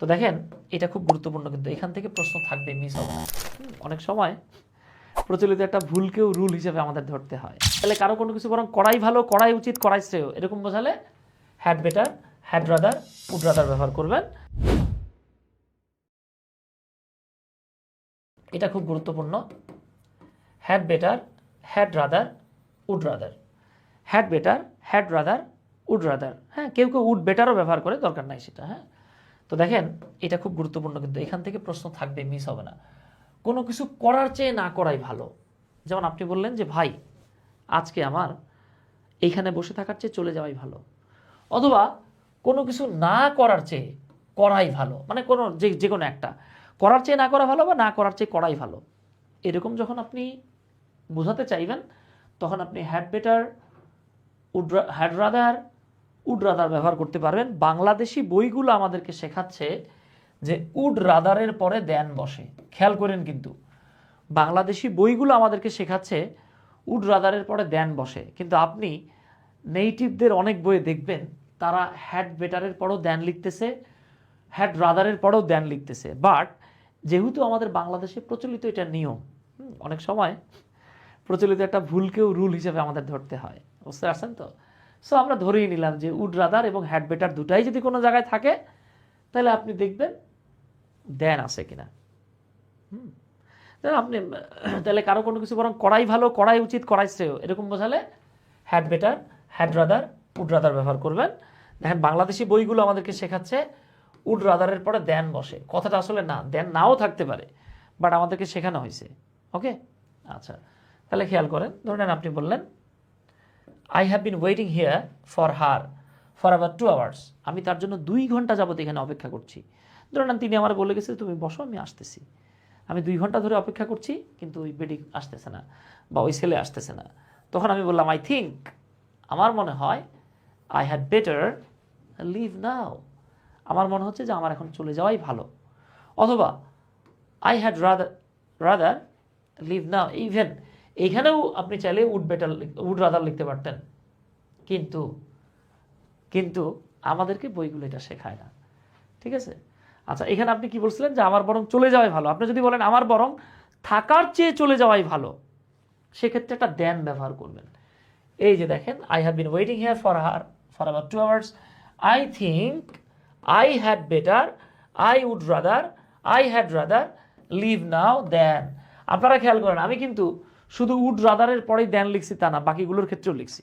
তো দেখেন, এটা খুব গুরুত্বপূর্ণ কিন্তু এখান থেকে প্রশ্ন থাকবে মিস হবে। অনেক সময় প্রচলিত একটা ভুলকেও রুল হিসেবে আমাদের ধরতে হয়। তাহলে কারও কোনো কিছু বরং করাই ভালো, করাই উচিত, করাই শ্রেয়, এরকম বোঝালে had better had rather would rather ব্যবহার করবেন। এটা খুব গুরুত্বপূর্ণ। Had better had rather would rather had better had rather would rather হ্যাঁ কেউ কেউ উড বেটারও ব্যবহার করে, দরকার নাই সেটা হ্যাঁ। তো দেখেন, এটা খুব গুরুত্বপূর্ণ, কিন্তু এখান থেকে প্রশ্ন থাকবে, মিস হবে না। কোনো কিছু করার চেয়ে না করাই ভালো। যেমন আপনি বললেন যে, ভাই, আজকে আমার এইখানে বসে থাকার চেয়ে চলে যাওয়াই ভালো। অথবা, কোনো কিছু না করার চেয়ে করাই ভালো। মানে কোনো, যে যে কোনো একটা। করার চেয়ে না করা ভালো বা না করার চেয়ে করাই ভালো। এরকম যখন আপনি বোঝাতে চাইবেন, তখন আপনি had better would had rather would rather ব্যবহার করতে পারবেন। বাংলাদেশি বইগুলো আমাদেরকে শেখাচ্ছে যে উড রাদারের পরে দেন বসে। খেয়াল করেন কিন্তু, বাংলাদেশি বইগুলো আমাদেরকে শেখাচ্ছে উড রাদারের পরে দেন বসে। কিন্তু আপনি নেইটিভদের অনেক বইয়ে দেখবেন, তারা হ্যাড বেটারের পরেও দেন লিখতেছে, হ্যাড রাদারের পরেও দেন লিখতেছে। বাট যেহেতু আমাদের বাংলাদেশে প্রচলিত এটা নিয়ম অনেক সময় প্রচলিত একটা ভুলকেও রুল হিসেবে আমাদের ধরতে হয়। বুঝতে পারছেন তো? সো আমরা ধরেই নিলাম যে উড রাদার এবং হ্যাড বেটার দুটাই যদি কোনো জায়গায় থাকে, তাহলে আপনি দেখবেন দেন আছে কিনা। হুম। আপনি, তাহলে কারও কোনো কিছু বরং করাই ভালো করাই উচিত করাই শ্রেয়, এরকম বোঝালে had better had rather would rather ব্যবহার করবেন। দেখেন, বাংলাদেশি বইগুলো আমাদেরকে শেখাচ্ছে উড রাদারের পরে দেন বসে। কথাটা আসলে না, দেন নাও থাকতে পারে বাট আমাদেরকে শেখানো হয়েছে। ওকে আচ্ছা। তাহলে খেয়াল করেন ধরেন আপনি বললেন I have been waiting here for her for আবার টু আওয়ার্স আমি তার জন্য দুই ঘণ্টা যাবত এখানে অপেক্ষা করছি। ধরেন তিনি আমার বলে গেছে, তুমি বসো, আমি আসতেছি। আমি দুই ঘণ্টা ধরে অপেক্ষা করছি, কিন্তু ওই বেডি আসতেছে না বা ওই ছেলে আসতেছে না। তখন আমি বললাম আই থিঙ্ক আমার মনে হয় I had better leave now আমার মনে হচ্ছে যে আমার এখন চলে যাওয়াই ভালো। অথবা I had rather rather leave now even এইখানেও আপনি চাইলে উড বেটার উড রাদার লিখতে পারতেন। কিন্তু কিন্তু আমাদেরকে বইগুলো এটা শেখায় না। ঠিক আছে? আচ্ছা এখানে আপনি কি বলছিলেন যে আমার বরং চলে যাওয়াই ভালো? আপনি যদি বলেন আমার বরং থাকার চেয়ে চলে যাওয়াই ভালো, সেক্ষেত্রে একটা দেন ব্যবহার করবেন। এই যে দেখেন I have been waiting here for her for আবার two hours I think I had better I would rather I had rather leave now then আপনারা খেয়াল করেন, আমি কিন্তু শুধু উড রাদারের পরেই দেন লিখছি তা না বাকিগুলোর ক্ষেত্রেও লিখছি।